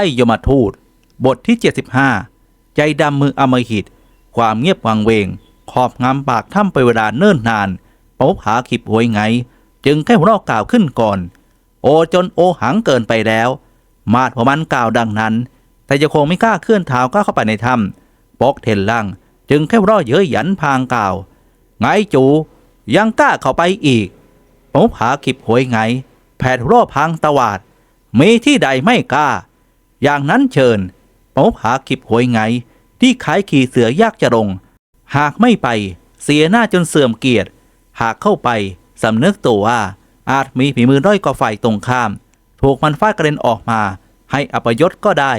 ไพ่ยมทูต บทที่ 75 ใจดำมืออมหิต ความเงียบวังเวง ขอบงำปากถ้ำไปเวลาเนิ่นนานปบหาขิบหวยไง จึงแค่หัวเราะกล่าวขึ้นก่อน โอจนโอหังเกินไปแล้ว มาดหัวมันกล่าวดังนั้น แต่จะคงไม่กล้าเคลื่อนเท้าก้าเข้าไปในถ้ำปอกเทนล่างจึงแค่หัวเราะเย้ยหยันพางกล่าว ไงจูยังกล้าเข้าไปอีกปบหาขิบหวยไง แผดราะพังตวาดมีที่ใดไม่กล้า อย่างนั้นเชิญปบหาขิบหวยไง ที่ขายขี่เสือยากจะลง หากไม่ไป เสียหน้าจนเสื่อมเกียรติ หากเข้าไปสำนึกตัวว่า อาจมีฝีมือด้อยกว่าฝ่ายตรงข้าม ถูกมันฟาดกระเด็นออกมา ให้อัปยศก็ได้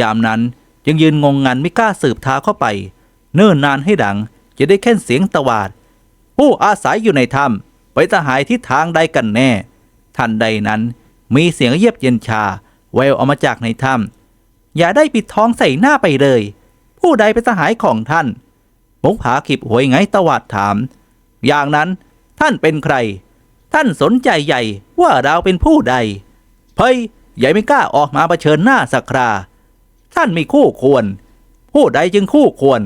ยามนั้นจึงยืนงงงันไม่กล้าสืบท้าเข้าไป เนิ่นนานให้ดังจะได้แค่นเสียงตวาด ผู้อาศัยอยู่ในถ้ำไปสหายทิศทางใดกันแน่ ทันใดนั้นมีเสียงเยียบเย็นชา แววออกมาจากในถ้ำอย่าได้ปิดท้องใส่หน้าไปเลย ผู้ใดเป็นสหายของท่านมงผาขิบหวยไงตวาดถาม อย่างนั้นท่านเป็นใคร ท่านสนใจใหญ่ว่าเราเป็นผู้ใด เพยใหญ่ไม่กล้าออกมาเผชิญหน้าสักครา ท่านมีคู่ควร ผู้ใดจึงคู่ควร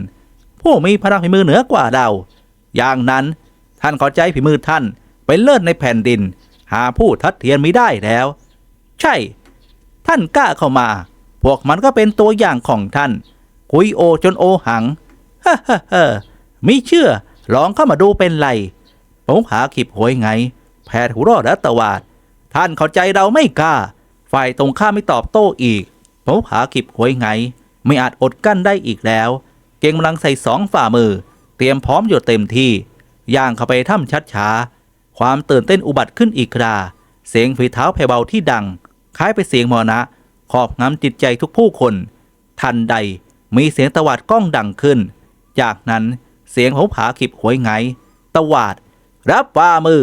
ผู้มีพลังฝีมือเหนือกว่าเรา อย่างนั้นท่านข้าใจฝีมือท่านเป็นเลิศในแผ่นดิน หาผู้ทัดเทียนไม่ได้แล้ว ใช่ ท่านกล้าเข้ามา พวกมันก็เป็นตัวอย่างของท่าน คุยโอจนโอหังฮ้อเฮ้อเฮ้อมิเชื่อลองเข้ามาดูเป็นไรผมหาขิบหวยไง แพทย์หูรอดและตวาด ท่านเข้าใจเราไม่กล้า ฝ่ายตรงข้ามไม่ตอบโต้อีกผมหาขิบหวยไง ไม่อาจอดกั้นได้อีกแล้ว เก่งกำลังใส่สองฝ่ามือ เตรียมพร้อมอยู่เต็มที่ ย่างเข้าไปถ้ำชัดช้า ความตื่นเต้นอุบัติขึ้นอีกครา เสียงฝีเท้าแผ่เบาที่ดัง คล้ายไปนเสียงมรณะขอบงำจิตใจทุกผู้คน ทันใดมีเสียงตวาดก้องดังขึ้น จากนั้นเสียงของผาขิบหวยไง ตวาด รับฝ่ามือ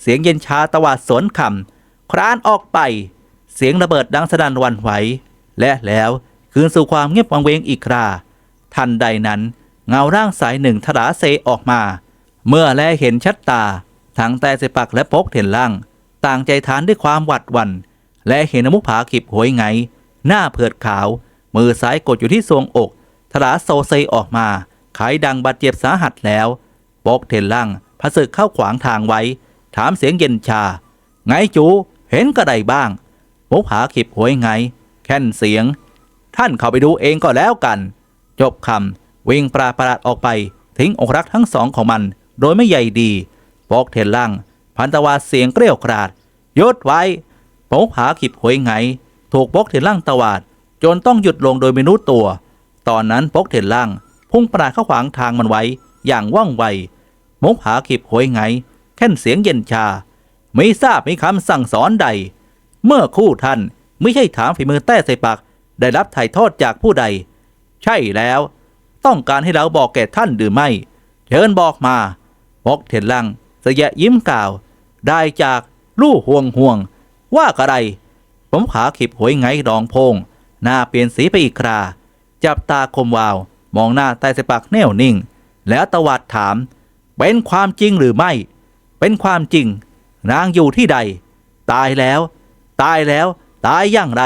เสียงเย็นชาตวาดสวนคำครานออกไป เสียงระเบิดดังสนั่นวันไหว และแล้วคืนสู่ความเงียบวังเวงอีกครา ทันใดนั้นเงาร่างสายหนึ่งทราเซออกมา เมื่อแลเห็นชัดตาทั้งแต่เสปักและพกเห็นล่าง ต่างใจทานด้วยความหวัดหวัน และเห็นมุผาขิบหวยไง หน้าเผือดขาว มือซ้ายกดอยู่ที่ทรวงอกทราโซเซออกมาขายดังบาดเจ็บสาหัสแล้วปกเทนล่างพระศึกเข้าขวางทางไว้ ถามเสียงเย็นชา ไงจูเห็นก็ไดบ้าง มุผาขิบหวยไง แค่นเสียง ท่านเข้าไปดูเองก็แล้วกัน จบคำวิ่งปราประหลาดออกไป ทิ้งองครักษ์ทั้งสองของมัน โดยไม่ใยดีปกเทนล่างพันตวาเสียงเกลียวกราดยศไว้ ปกผาขิบหวยไง ถูกปกเทนล่างตวาด จนต้องหยุดลงโดยไม่รู้ตัว ตอนนั้นปกเทนล่าง พุ่งปราดเข้าขวางทางมันไว้ อย่างว่องไวมกหาขิบหวยไง แค่นเสียงเย็นชา ไม่ทราบมีคำสั่งสอนใด เมื่อคู่ท่านไม่ใช่ถามฝีมือแต้ใส่ปากได้รับถ่ายทอดจากผู้ใด ใช่แล้ว ต้องการให้เราบอกแก่ท่านหรือไม่ เชิญบอกมาบอกเถนลังเสยะยิ้มกล่าว ได้จากลู่ห่วงห่วง ว่ากระไร ผมขาขิบหวยไงรองพง หน้าเปลี่ยนสีไปอีกครา จับตาคมวาว มองหน้าใต้สปักแน่วนิ่ง แล้วตวัดถาม เป็นความจริงหรือไม่ เป็นความจริง นางอยู่ที่ใด ตายแล้ว ตายแล้ว ตายอย่างไร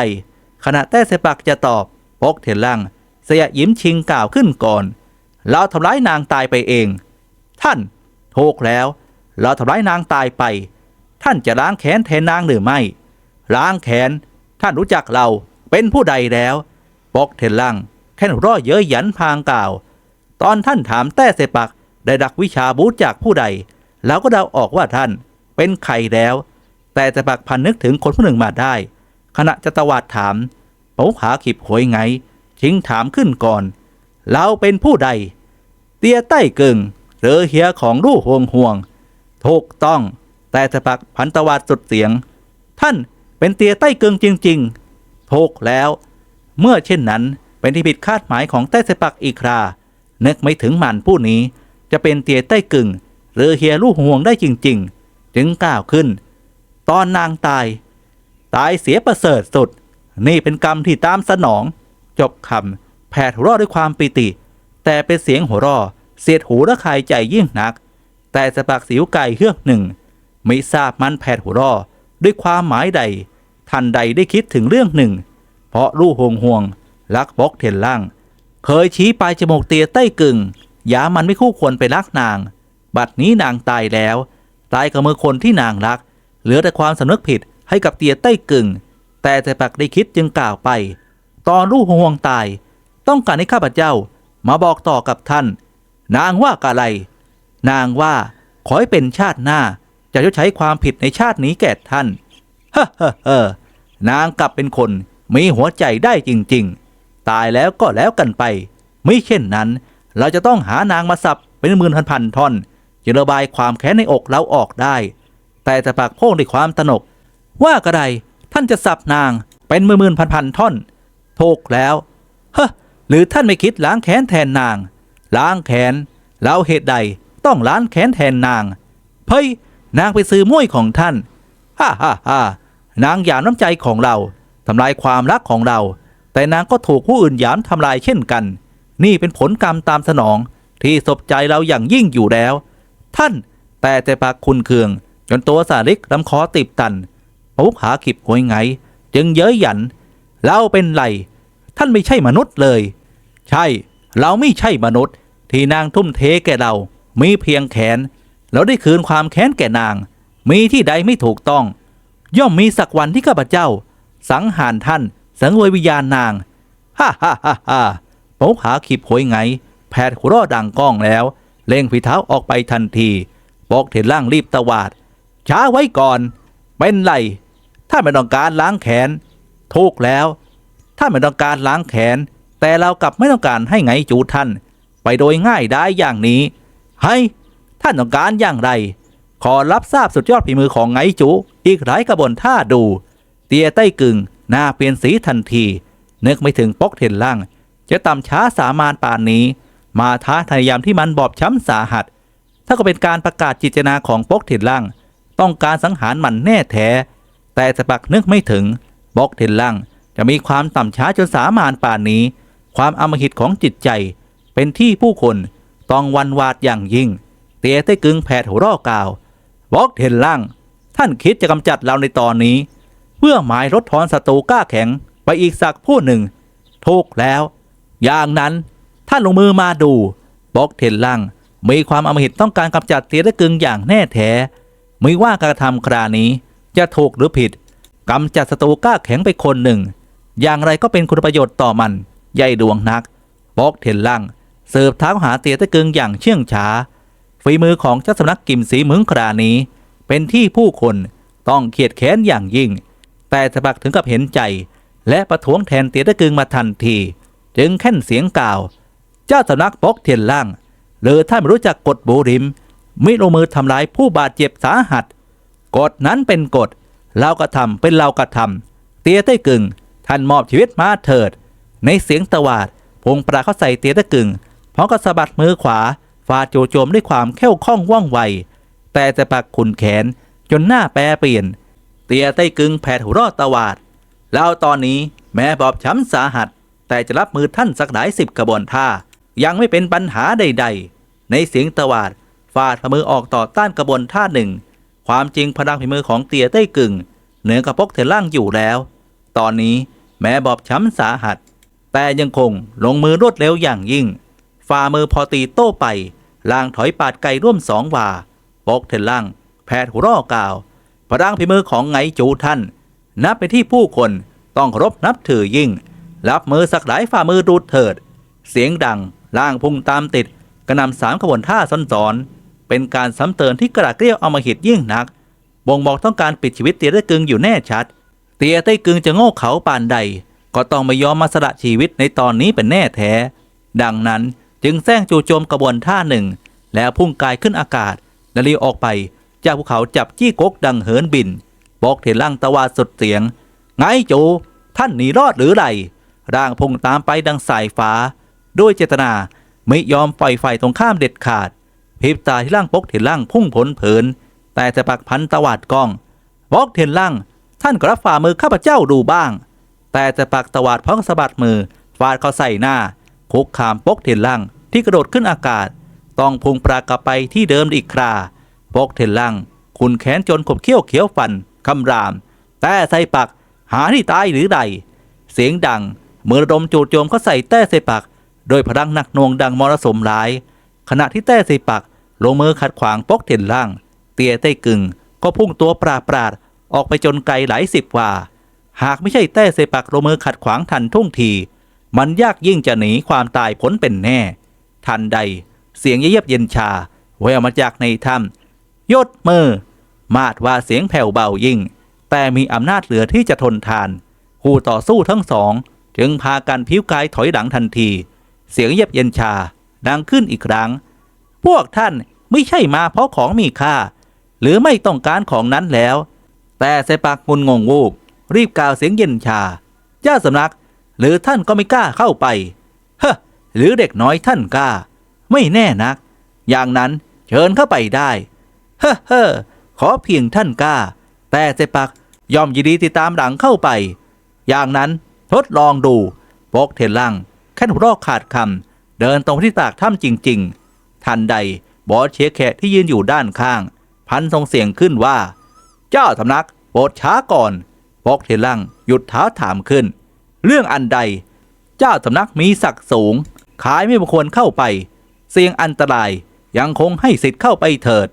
ขณะแต้สปักจะตอบพกเถนลังเสียยิ้มชิงกล่าวขึ้นก่อนเราทำร้ายนางตายไปเอง ท่านถูกแล้ว เราทำร้ายนางตายไป ท่านจะล้างแค้นแทนนางหรือไม่ ล้างแค้นท่านรู้จักเราเป็นผู้ใดแล้วปกเทนลังแค่นร่อเย้ยหยันพางกล่าว ตอนท่านถามแต้เสปักได้ดักวิชาบูจากผู้ใดเราก็เดาออกว่าท่านเป็นใครแล้ว แต่เสปักพันนึกถึงคนผู้หนึ่งมาได้ ขณะจะตวาดถามปูหาขิบหวยไงชิงถามขึ้นก่อน เราเป็นผู้ใด เตียใต้กึ่งหรือเฮียของลู่ห่วงห่วงถูกต้อง แต่สปักพันตวาดสุดเสียง ท่านเป็นเตียใต้กึ่งจริงๆถูกแล้ว เมื่อเช่นนั้นเป็นที่ผิดคาดหมายของใต้สปักอีครานึกไม่ถึงหมันผู้นี้ จะเป็นเตียใต้กึ่ง หรือเฮียลู่ห่วงได้จริงๆจึงกล่าวขึ้น ตอนนางตาย ตายเสียประเสริฐสุด นี่เป็นกรรมที่ตามสนอง จบคำแผดหัวเราะด้วยความปิติ แต่เป็นเสียงหัวเราะเสียดหูระคายใจยิ่งนัก แต่สะปักสิวไก่เฮือกหนึ่ง ไม่ทราบมันแผดหัวราะด้วยความหมายใด ทันใดได้คิดถึงเรื่องหนึ่ง เพราะลู่ห่วงห่วงรักบกเทนล่าง เคยชี้ปลายจมูกเตียใต้กึ่งยามันไม่คู่ควรไปรักนาง บัดนี้นางตายแล้ว ตายกับมือคนที่นางรัก เหลือแต่ความสำนึกผิดให้กับเตียใต้กึ่ง แต่แต่ปักได้คิดจึงกล่าวไป ตอนลูกห่วงตาย ต้องการให้ข้าพเจ้ามาบอกต่อกับท่าน นางว่ากะไร นางว่าขอให้เป็นชาติหน้า จะชดใช้ความผิดในชาตินี้แก่ท่านเฮ้อเฮ้อเฮ้อนางกลับเป็นคนมีหัวใจได้จริง ๆ ตายแล้วก็แล้วกันไป ไม่เช่นนั้น เราจะต้องหานางมาสับเป็นหมื่นพันพันท่อนจะระบายความแค้นในอกเราออกได้ แต่แต่ปากโพ่งด้วยความตนก ว่ากระไดท่านจะสับนางเป็นหมื่นหมื่นพันพันท่อนถูกแล้วเฮ้อหรือท่านไม่คิดล้างแค้นแทนนาง ล้างแค้นแล้วเหตุใดต้องล้างแค้นแทนนางเฮ้ย นางไปซื้อมวยของท่าน ฮ่าฮ่าฮ่านางหยามน้ำใจของเราทำลายความรักของเรา แต่นางก็ถูกผู้อื่นหยามทำลายเช่นกัน นี่เป็นผลกรรมตามสนองที่สบใจเราอย่างยิ่งอยู่แล้ว ท่านแต่แต่ปากคุณเคือง จนตัวสาลิกลำคอติบตันปุ๊บหาขิบหวยไง จึงเย้ยหยัน เราเป็นไร ท่านไม่ใช่มนุษย์เลย ใช่ เราไม่ใช่มนุษย์ ที่นางทุ่มเทแก่เรา มีเพียงแขน เราได้คืนความแค้นแก่นาง มีที่ใดไม่ถูกต้อง ย่อมมีสักวันที่ข้าพเจ้า สังหารท่าน สังเวยวิญญาณนางฮ่าฮ่าฮ่าฮ่าปุ๊บหาขีบหวยไง แผดหัวราดังก้องแล้ว เล่งฝีเท้าออกไปทันทีบอกเถนล่างรีบตวาด ช้าไว้ก่อน เป็นไรถ้าไม่ต้องการล้างแขนถูกแล้วถ้าไม่ต้องการล้างแขน แต่เรากลับไม่ต้องการให้ไงจูท่าน ไปโดยง่ายได้อย่างนี้ ให้ ท่านต้องการอย่างไร ขอรับทราบสุดยอดฝีมือของไงจู อีกหลายกระบวนท่าดู เตียใต้กึ่ง หน้าเปลี่ยนสีทันที นึกไม่ถึงปอกเทนล่าง จะต่ำช้าสามานป่านนี้ มาท้าทายามที่มันบอบช้ำสาหัส ถ้าก็เป็นการประกาศจิตนาของปอกเทนล่าง ต้องการสังหารมันแน่แท้ แต่สปักนึกไม่ถึงบล็อกเทนล่าง จะมีความต่ำช้าจนสามานป่านนี้ ความอมหิตของจิตใจ เป็นที่ผู้คนต้องวันวาดอย่างยิ่ง เตียใต้กึงแผดหัวเรอกล่าวบอกเทนล่าง ท่านคิดจะกำจัดเราในตอนนี้ เพื่อหมายลดทอนศัตรูกล้าแข็งไปอีกสักผู้หนึ่งถูกแล้ว อย่างนั้นท่านลงมือมาดูบอกเทนล่างมีความอมหิตต้องการกำจัดเตียใต้กึงอย่างแน่แท้ไม่ว่าการกระทำครานี้จะถูกหรือผิดกำจัดศัตรูกล้าแข็งไปคนหนึ่ง อย่างไรก็เป็นคุณประโยชน์ต่อมัน ใหญ่ดวงนักบอกเทนล่างเสิร์ฟเท้าหาเตียตะกึงอย่างเชื่องช้า ฝีมือของเจ้าสำนักกิมสีมึงครานี้ เป็นที่ผู้คนต้องเขียดแค้นอย่างยิ่ง แต่สะบักถึงกับเห็นใจ และประท้วงแทนเตียตะกึงมาทันที จึงแค่นเสียงกล่าว เจ้าสำนักบอกเทียนล่าง หรือท่านไม่รู้จักกฎบูริม มิลงมือทำร้ายผู้บาดเจ็บสาหัส กฎนั้นเป็นกฎเรากระทำเป็นเรากระทำเตียใต้กึงท่านมอบชีวิตมาเถิด ในเสียงตวาดพงปราเข้าใส่เตียต้กึ่งพร้อมกับสะบัดมือขวา ฟาดโจโจมด้วยความเข้วคล่องว่องไว แต่จะปักขุนแขนจนหน้าแปรเปลี่ยน เตียใต้กึ่งแผดหัวรอดตวาด แล้วตอนนี้แม้บอบช้ำสาหัส แต่จะรับมือท่านสักหลายสิบกระบวนท่า ยังไม่เป็นปัญหาใด ๆ ในเสียงตวาดฟาดฝ่ามือออกต่อต้านกระบวนท่าหนึ่ง ความจริงพลังฝีมือของเตียใต้กึ่ง เหนือกระปกเทล่างอยู่แล้ว ตอนนี้แม้บอบช้ำสาหัส แต่ยังคงลงมือรวดเร็วอย่างยิ่ง ฝ่ามือพอตีโต้ไป ล่างถอยปาดไกลร่วมสองว่าปกเทล่าง แพทย์หัวร่อกล่าวพลังฝีมือของไงจูท่าน นับไปนที่ผู้คนต้องรบนับถือยิ่ง รับมือสักหลายฝ่ามือดูดเถิด เสียงดังล่างพุ่งตามติด กระนำสามขบวนท่าซ้อนๆเป็นการซ้ำเติมที่กระเกลี้ยวเอามาหิดยิ่งนัก บ่งบอกต้องการปิดชีวิตเตียใต้กึงอยู่แน่ชัด เตียใต้กึงจะโง่เขาปานใด ก็ต้องไม่ยอมมาสละชีวิตในตอนนี้เป็นแน่แท้ ดังนั้น จึงแซงจู่โจมกระบวนท่าหนึ่ง แล้วพุ่งกายขึ้นอากาศและลีออกไป จากภูเขาจับจี้กกดังเหินบิน บอกเทล่างตะวาดสุดเสียง ไงจู ท่านหนีรอดหรือไรร่างพุ่งตามไปดังสายฟ้า ด้วยเจตนาไม่ยอมปล่อยไฟตรงข้ามเด็ดขาดพริบตาที่ล่างปกเทล่างพุ่งผลเผิน แต่จะปักพันตวาดกล้องบอกเทนล่างท่านก็รับฝ่ามือข้าพเจ้าดูบ้าง แต่จะปักตวาดพ้อมสะบัดมือฟาดเข้าใส่หน้าคุกคามปกเทนล่าง ที่กระโดดขึ้นอากาศ ต้องพุงปลากลับไปที่เดิมอีกคราปกเทนล่างคุณแขนจนขบเขี้ยวเขียวฟัน คำราม แต่ใส่ปัก หาที่ตายหรือใด เสียงดังเมื่อระดมจู่โจมเขาใส่แต้เซปัก โดยพลังหนักหน่วงดังมรสมร้าย ขณะที่แต้เซปัก ลงมือขัดขวางปกเทียนล่าง เตียเต้กึ่ง ก็พุ่งตัวปราปราดออกไปจนไกลหลายสิบว่า หากไม่ใช่แต้เซปักลงมือขัดขวางทันท่วงที มันยากยิ่งจะหนีความตายพ้นเป็นแน่ ทันใด เสียงเยียบเย็นชาแววมาจากในถ้ำยดมือ มาดว่าเสียงแผ่วเบายิ่ง แต่มีอำนาจเหลือที่จะทนทาน คู่ต่อสู้ทั้งสอง จึงพากันพิ้วกายถอยหลังทันที เสียงเยียบเย็นชาดังขึ้นอีกครั้ง พวกท่านไม่ใช่มาเพราะของมีค่า หรือไม่ต้องการของนั้นแล้ว แต่เซปักงุนงงวูบรีบกล่าวเสียงเย็นชาเจ้าสำนัก หรือท่านก็ไม่กล้าเข้าไป เฮ้ หรือเด็กน้อยท่านกล้า ไม่แน่นัก อย่างนั้นเชิญเข้าไปได้ เฮ้เฮ้ขอเพียงท่านกล้า แต่เซปักยอมยินดีติดตามหลังเข้าไป อย่างนั้นทดลองดูปกเทนลังแค่หัวรอกขาดคำเดินตรงที่ตากถ้ำจริง ๆ ทันใดบอสเชียแขกที่ยืนอยู่ด้านข้าง พันทรงเสียงขึ้นว่า เจ้าสำนักโปรดช้าก่อนปกเทนลังหยุดเท้าถามขึ้น เรื่องอันใด เจ้าสำนักมีศักดิ์สูง ขายไม่ควรเข้าไป เสี่ยงอันตรายยังคงให้สิทธิ์เข้าไปเถิด